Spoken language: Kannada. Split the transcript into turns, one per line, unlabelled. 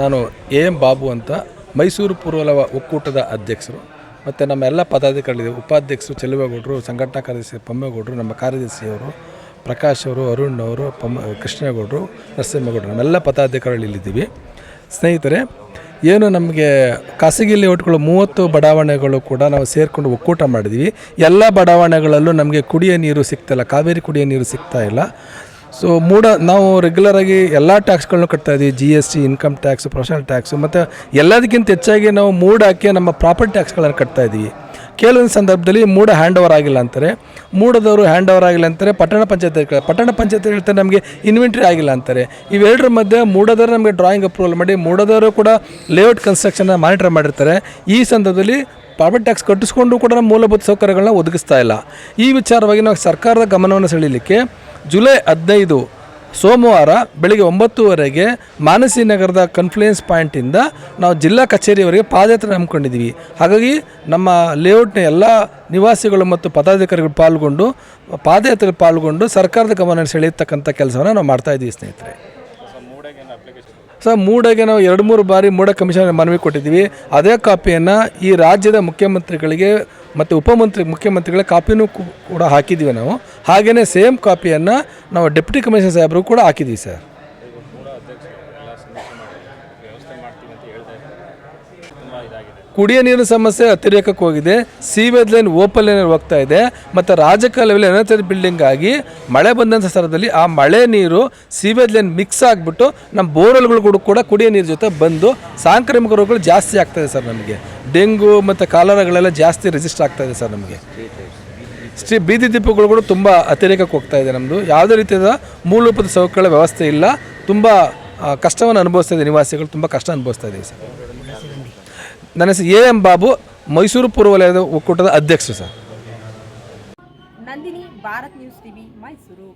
ನಾನು ಎ ಎಂ ಬಾಬು ಅಂತ ಮೈಸೂರು ಪೂರ್ವಲವ ಒಕ್ಕೂಟದ ಅಧ್ಯಕ್ಷರು, ಮತ್ತು ನಮ್ಮ ಎಲ್ಲ ಪದಾಧಿಕಾರಿಗಳಿದೆ, ಉಪಾಧ್ಯಕ್ಷರು ಚೆಲುವೇಗೌಡರು, ಸಂಘಟನಾ ಕಾರ್ಯದರ್ಶಿ ಪಮ್ಮೇಗೌಡರು, ನಮ್ಮ ಕಾರ್ಯದರ್ಶಿಯವರು, ಪ್ರಕಾಶ್ ಅವರು, ಅರುಣ್ ಅವರು ಪಮ್ಮ ಕೃಷ್ಣೇಗೌಡರು, ನರಸಿಂಹಗೌಡರು ನಮ್ಮೆಲ್ಲ ಪದಾಧಿಕಾರಿಗಳು ಇಲ್ಲಿದ್ದೀವಿ. ಸ್ನೇಹಿತರೆ, ಏನು ನಮಗೆ ಖಾಸಗಿ ಲೇಔಟ್ಗಳು ಮೂವತ್ತು ಬಡಾವಣೆಗಳು ಕೂಡ ನಾವು ಸೇರಿಕೊಂಡು ಒಕ್ಕೂಟ ಮಾಡಿದ್ವಿ ಎಲ್ಲ ಬಡಾವಣೆಗಳಲ್ಲೂ ನಮಗೆ ಕುಡಿಯೋ ನೀರು ಸಿಗ್ತಾಯಿಲ್ಲ ಕಾವೇರಿ ಕುಡಿಯೋ ನೀರು ಸಿಗ್ತಾ ಇಲ್ಲ. ಸೊ ಮೂಡ, ನಾವು ರೆಗ್ಯುಲರಾಗಿ ಎಲ್ಲ ಟ್ಯಾಕ್ಸ್ಗಳನ್ನೂ ಕಟ್ತಾ ಇದ್ದೀವಿ G S T income tax professional tax ಮತ್ತು ಎಲ್ಲದಕ್ಕಿಂತ ಹೆಚ್ಚಾಗಿ ನಾವು ಮೂಡಕ್ಕೆ ನಮ್ಮ ಪ್ರಾಪರ್ಟಿ ಟ್ಯಾಕ್ಸ್ಗಳನ್ನು ಕಟ್ತಾ ಇದ್ದೀವಿ ಕೆಲವೊಂದು ಸಂದರ್ಭದಲ್ಲಿ ಮೂಡ ಹ್ಯಾಂಡ್ ಓವರ್ ಆಗಿಲ್ಲ ಅಂತಾರೆ. ಮೂಡದವರು ಹ್ಯಾಂಡ್ ಓವರ್ ಆಗಿಲ್ಲ ಅಂತಾರೆ. ಪಟ್ಟಣ ಪಂಚಾಯತ್ ಪಟ್ಟಣ ಪಂಚಾಯತ್ ಹೇಳ್ತಾರೆ ನಮಗೆ ಇನ್ವೆಂಟ್ರಿ ಆಗಿಲ್ಲ ಅಂತಾರೆ. ಇವೆರಡರ ಮಧ್ಯೆ ಮೂಡದವರು ನಮಗೆ ಡ್ರಾಯಿಂಗ್ ಅಪ್ರೂವಲ್ ಮಾಡಿ, ಮೂಡದವರು ಕೂಡ ಲೇಔಟ್ ಕನ್ಸ್ಟ್ರಕ್ಷನ್ನ ಮಾನಿಟರ್ ಮಾಡಿರ್ತಾರೆ. ಈ ಸಂದರ್ಭದಲ್ಲಿ ಪ್ರಾಪರ್ಟಿ ಟ್ಯಾಕ್ಸ್ ಕಟ್ಟಿಸ್ಕೊಂಡು ಕೂಡ ನಮ್ಮ ಮೂಲಭೂತ ಸೌಕರ್ಯಗಳನ್ನ ಒದಗಿಸ್ತಾ ಇಲ್ಲ. ಈ ವಿಚಾರವಾಗಿ ನಾವು ಸರ್ಕಾರದ ಗಮನವನ್ನು ಸೆಳೀಲಿಕ್ಕೆ ಜುಲೈ ಹದಿನೈದು ಸೋಮವಾರ ಬೆಳಗ್ಗೆ ಒಂಬತ್ತುವರೆಗೆ ಮಾನಸಿ ನಗರದ ಕನ್ಫ್ಲುಯೆನ್ಸ್ ಪಾಯಿಂಟಿಂದ ನಾವು ಜಿಲ್ಲಾ ಕಚೇರಿಯವರೆಗೆ ಪಾದಯಾತ್ರೆ ಹಮ್ಮಿಕೊಂಡಿದ್ದೀವಿ. ಹಾಗಾಗಿ ನಮ್ಮ ಲೇಔಟ್ನ ಎಲ್ಲ ನಿವಾಸಿಗಳು ಮತ್ತು ಪದಾಧಿಕಾರಿಗಳು ಪಾಲ್ಗೊಂಡು, ಪಾದಯಾತ್ರೆ ಪಾಲ್ಗೊಂಡು ಸರ್ಕಾರದ ಗಮನ ಸೆಳೆಯತಕ್ಕಂಥ ಕೆಲಸವನ್ನು ನಾವು ಮಾಡ್ತಾ ಇದ್ದೀವಿ ಸ್ನೇಹಿತರೆ. ಸರ್, ಮೂಡಗೆ ನಾವು ಎರಡು ಮೂರು ಬಾರಿ ಮೂಡ ಕಮಿಷನ್ ಮನವಿ ಕೊಟ್ಟಿದ್ದೀವಿ. ಅದೇ ಕಾಪಿಯನ್ನು ಈ ರಾಜ್ಯದ ಮುಖ್ಯಮಂತ್ರಿಗಳಿಗೆ ಮತ್ತು ಉಪಮಂತ್ರಿ ಮುಖ್ಯಮಂತ್ರಿಗಳ ಕಾಪಿನೂ ಕೂಡ ಹಾಕಿದ್ದೀವಿ ನಾವು. ಹಾಗೆಯೇ ಸೇಮ್ ಕಾಪಿಯನ್ನು ನಾವು ಡೆಪ್ಯೂಟಿ ಕಮಿಷನರ್ ಸಾಹೇಬರು ಕೂಡ ಹಾಕಿದ್ದೀವಿ ಸರ್. ಕುಡಿಯ ನೀರಿನ ಸಮಸ್ಯೆ ಅತಿರೇಕಕ್ಕೆ ಹೋಗಿದೆ. ಸೀವೇಜ್ ಲೈನ್ ಓಪನ್ ಲೈನ್ ಹೋಗ್ತಾ ಇದೆ. ಮತ್ತು ರಾಜಕ ಲೆವೆಲ್ ಎನರ್ಜಿ ಬಿಲ್ಡಿಂಗ್ ಆಗಿ ಮಳೆ ಬಂದಂಥ ಸ್ಥಳದಲ್ಲಿ ಆ ಮಳೆ ನೀರು ಸೀವೇಜ್ ಲೈನ್ ಮಿಕ್ಸ್ ಆಗಿಬಿಟ್ಟು ನಮ್ಮ ಬೋರ್ವೆಲ್ಗಳು ಕೂಡ ಕುಡಿಯ ನೀರು ಜೊತೆ ಬಂದು ಸಾಂಕ್ರಾಮಿಕ ರೋಗಗಳು ಜಾಸ್ತಿ ಆಗ್ತಾಯಿದೆ ಸರ್ ನಮಗೆ. ಡೆಂಗು ಮತ್ತು ಕಾಲರಗಳೆಲ್ಲ ಜಾಸ್ತಿ ರಿಜಿಸ್ಟರ್ ಆಗ್ತಾಯಿದೆ ಸರ್ ನಮಗೆ. ಸ್ಟ್ರೀ ಬೀದಿ ದೀಪಗಳು ಕೂಡ ತುಂಬ ಅತಿರೇಕಕ್ಕೆ ಹೋಗ್ತಾ ಇದೆ ನಮ್ಮದು ಯಾವುದೇ ರೀತಿಯಾದ ಮೂಲಭೂತ ಸೌಕರ್ಯ ವ್ಯವಸ್ಥೆ ಇಲ್ಲ. ತುಂಬ ಕಷ್ಟವನ್ನು ಅನುಭವಿಸ್ತಾ ಇದೆ ನಿವಾಸಿಗಳು. ತುಂಬ ಕಷ್ಟ ಅನುಭವಿಸ್ತಾ ಇದೆ ಸರ್ ನನ್ನ ಹೆಸರು ಎ ಎಂ ಬಾಬು, ಮೈಸೂರು ಪೂರ್ವ ವಲಯದ ಒಕ್ಕೂಟದ ಅಧ್ಯಕ್ಷರು sir.
Nandini, Bharat news TV, Mysuru.